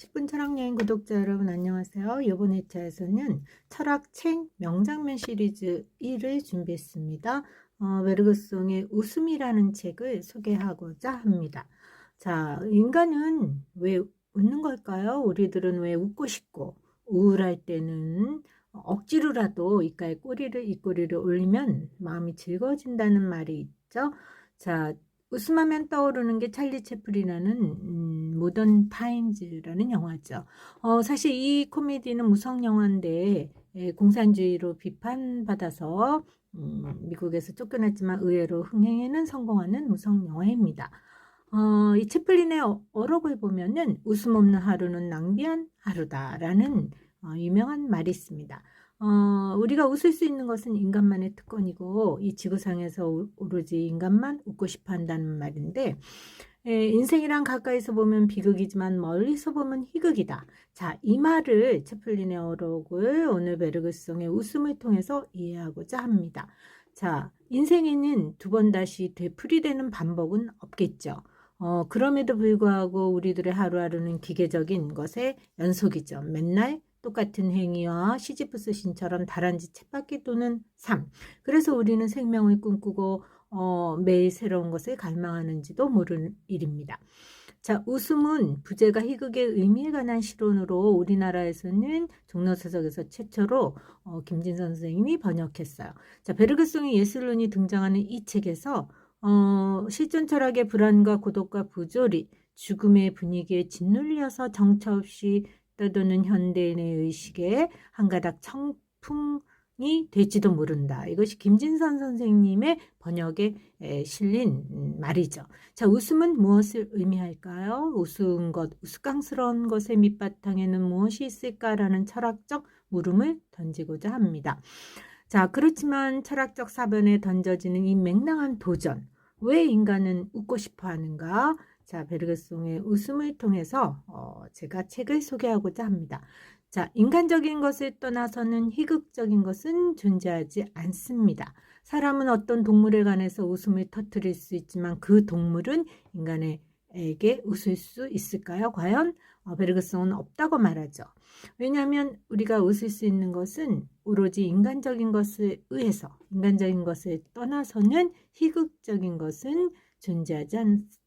10분 철학여행 구독자 여러분 안녕하세요. 이번 회차에서는 철학책 명장면 시리즈 1을 준비했습니다. 어, 베르그송의 웃음이라는 책을 소개하고자 합니다. 자, 인간은 왜 웃는 걸까요? 우리들은 왜 웃고 싶고 우울할 때는 억지로라도 이가에 꼬리를 입꼬리를 올리면 마음이 즐거워진다는 말이 있죠. 자, 웃음하면 떠오르는 게 찰리 채플이라는 음, 모던 타임즈라는 영화죠. 어, 사실 이 코미디는 무성 영화인데 예, 공산주의로 비판받아서 음, 미국에서 쫓겨났지만 의외로 흥행에는 성공하는 무성 영화입니다. 어, 이 채플린의 어- 어록을 보면은 웃음 없는 하루는 낭비한 하루다라는 어, 유명한 말이 있습니다. 어, 우리가 웃을 수 있는 것은 인간만의 특권이고 이 지구상에서 오- 오로지 인간만 웃고 싶어 한다는 말인데 에, 인생이란 가까이서 보면 비극이지만 멀리서 보면 희극이다. 자, 이 말을 채플린의 어록을 오늘 베르그송의 웃음을 통해서 이해하고자 합니다. 자, 인생에는 두 번 다시 되풀이되는 반복은 없겠죠. 어, 그럼에도 불구하고 우리들의 하루하루는 기계적인 것의 연속이죠. 맨날 똑같은 행위와 시지프스 신처럼 다란쥐 쳇바퀴 도는 삶. 그래서 우리는 생명을 꿈꾸고 어, 매일 새로운 것을 갈망하는지도 모르는 일입니다. 자, 웃음은 부제가 희극의 의미에 관한 실론으로 우리나라에서는 종로서적에서 최초로 어, 김진선 선생님이 번역했어요. 자, 베르그송의 예술론이 등장하는 이 책에서 어, 실존 철학의 불안과 고독과 부조리, 죽음의 분위기에 짓눌려서 정처 없이 떠도는 현대인의 의식에 한 가닥 청풍이 될지도 모른다. 이것이 김진선 선생님의 번역에 에, 실린 음, 말이죠. 자, 웃음은 무엇을 의미할까요? 우스운 것, 우스꽝스러운 것의 밑바탕에는 무엇이 있을까라는 철학적 물음을 던지고자 합니다. 자, 그렇지만 철학적 사변에 던져지는 이 맹랑한 도전. 왜 인간은 웃고 싶어 하는가? 자, 베르그송의 웃음을 통해서 어, 제가 책을 소개하고자 합니다. 자, 인간적인 것을 떠나서는 희극적인 것은 존재하지 않습니다. 사람은 어떤 동물에 관해서 웃음을 터뜨릴 수 있지만 그 동물은 인간에게 웃을 수 있을까요? 과연 어, 베르그송은 없다고 말하죠. 왜냐하면 우리가 웃을 수 있는 것은 오로지 인간적인 것을 의해서 인간적인 것을 떠나서는 희극적인 것은 존재하지 않다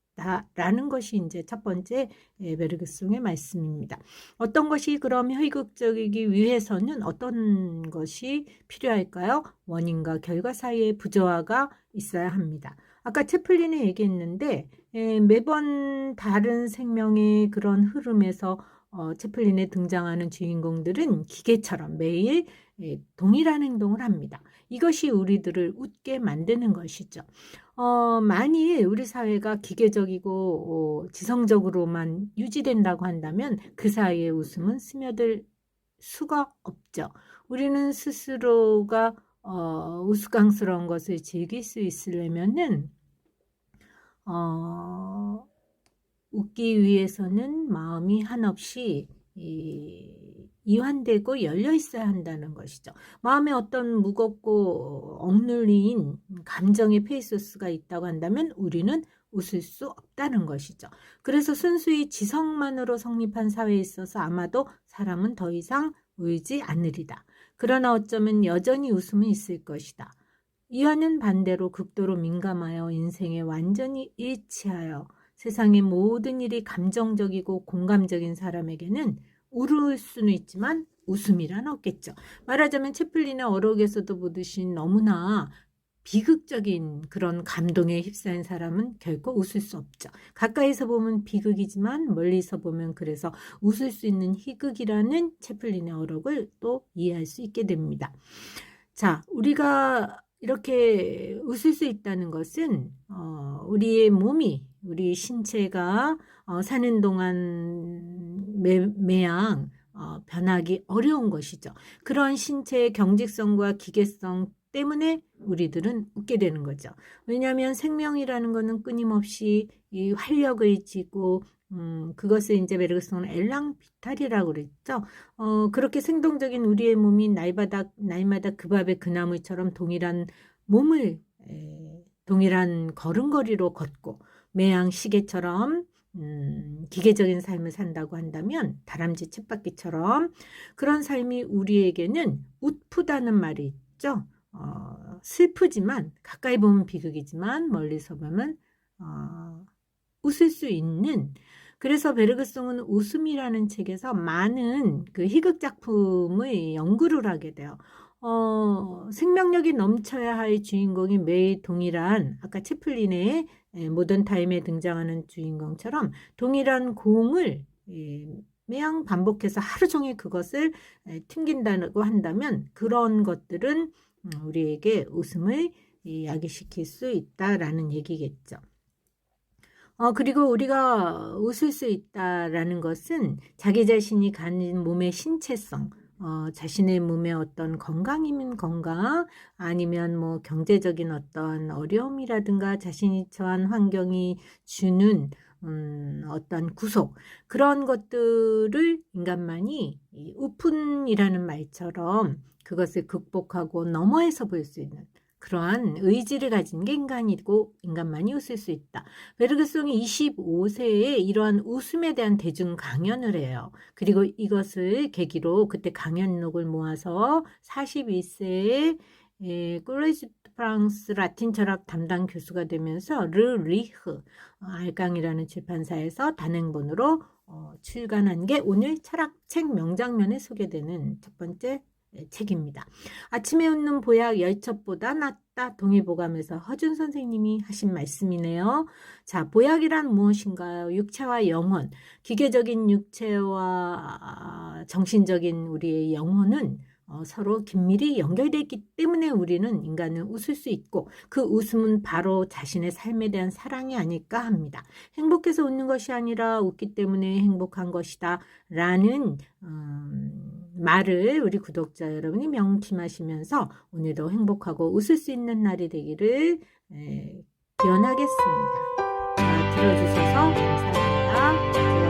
라는 것이 이제 첫 번째 예, 베르그송의 말씀입니다. 어떤 것이 그럼 희극적이기 위해서는 어떤 것이 필요할까요? 원인과 결과 사이에 부조화가 있어야 합니다. 아까 채플린이 얘기했는데 예, 매번 다른 생명의 그런 흐름에서 어, 채플린에 등장하는 주인공들은 기계처럼 매일 예, 동일한 행동을 합니다. 이것이 우리들을 웃게 만드는 것이죠. 어, 만일 우리 사회가 기계적이고 어, 지성적으로만 유지된다고 한다면 그 사이에 웃음은 스며들 수가 없죠. 우리는 스스로가 어, 우스꽝스러운 것을 즐길 수 있으려면은 어, 웃기 위해서는 마음이 한없이 이, 이완되고 열려 있어야 한다는 것이죠. 마음에 어떤 무겁고 억눌린 감정의 페이소스가 있다고 한다면 우리는 웃을 수 없다는 것이죠. 그래서 순수히 지성만으로 성립한 사회에 있어서 아마도 사람은 더 이상 울지 않으리다. 그러나 어쩌면 여전히 웃음은 있을 것이다. 이와는 반대로 극도로 민감하여 인생에 완전히 일치하여 세상의 모든 일이 감정적이고 공감적인 사람에게는 울을 수는 있지만 웃음이란 없겠죠. 말하자면 채플린의 어록에서도 보듯이 너무나 비극적인 그런 감동에 휩싸인 사람은 결코 웃을 수 없죠. 가까이서 보면 비극이지만 멀리서 보면 그래서 웃을 수 있는 희극이라는 채플린의 어록을 또 이해할 수 있게 됩니다. 자, 우리가 이렇게 웃을 수 있다는 것은 어, 우리의 몸이 우리 신체가 어, 사는 동안 매, 매양 어, 변하기 어려운 것이죠. 그런 신체의 경직성과 기계성 때문에 우리들은 웃게 되는 거죠. 왜냐하면 생명이라는 것은 끊임없이 이 활력을 지고 음, 그것을 이제 베르그송은 엘랑 비탈이라고 그랬죠. 어, 그렇게 생동적인 우리의 몸이 날마다, 날마다 그 밥의 그 나물처럼 동일한 몸을, 에, 동일한 걸음걸이로 걷고, 매양 시계처럼 음, 기계적인 삶을 산다고 한다면 다람쥐 쳇바퀴처럼 그런 삶이 우리에게는 웃프다는 말이 있죠. 어, 슬프지만 가까이 보면 비극이지만 멀리서 보면 어, 웃을 수 있는 그래서 베르그송은 웃음이라는 책에서 많은 그 희극 작품의 연구를 하게 돼요. 어, 생명력이 넘쳐야 할 주인공이 매일 동일한 아까 채플린의 에, 모던 타임에 등장하는 주인공처럼 동일한 공을 예, 매양 반복해서 하루 종일 그것을 에, 튕긴다고 한다면 그런 것들은 음, 우리에게 웃음을 이, 야기시킬 수 있다라는 얘기겠죠. 어, 그리고 우리가 웃을 수 있다라는 것은 자기 자신이 가진 몸의 신체성, 어, 자신의 몸의 어떤 건강이면 건강, 아니면 뭐 경제적인 어떤 어려움이라든가 자신이 처한 환경이 주는 음, 어떤 구속, 그런 것들을 인간만이 이 우푼이라는 말처럼 그것을 극복하고 너머에서 볼 수 있는 그러한 의지를 가진 게 인간이고 인간만이 웃을 수 있다. 베르그송이 25세에 이러한 웃음에 대한 대중 강연을 해요. 그리고 이것을 계기로 그때 강연록을 모아서 41세에 에, 콜레지 프랑스 라틴 철학 담당 교수가 되면서 르 리흐 어, 알강이라는 출판사에서 단행본으로 어, 출간한 게 오늘 철학책 명장면에 소개되는 첫 번째 네, 책입니다. 아침에 웃는 보약 열첩보다 낫다 동의보감에서 허준 선생님이 하신 말씀이네요. 자, 보약이란 무엇인가요? 육체와 영혼, 기계적인 육체와 정신적인 우리의 영혼은 어, 서로 긴밀히 연결되어 있기 때문에 우리는 인간은 웃을 수 있고 그 웃음은 바로 자신의 삶에 대한 사랑이 아닐까 합니다. 행복해서 웃는 것이 아니라 웃기 때문에 행복한 것이다 라는 음, 말을 우리 구독자 여러분이 명심하시면서 오늘도 행복하고 웃을 수 있는 날이 되기를 기원하겠습니다. 들어주셔서 감사합니다.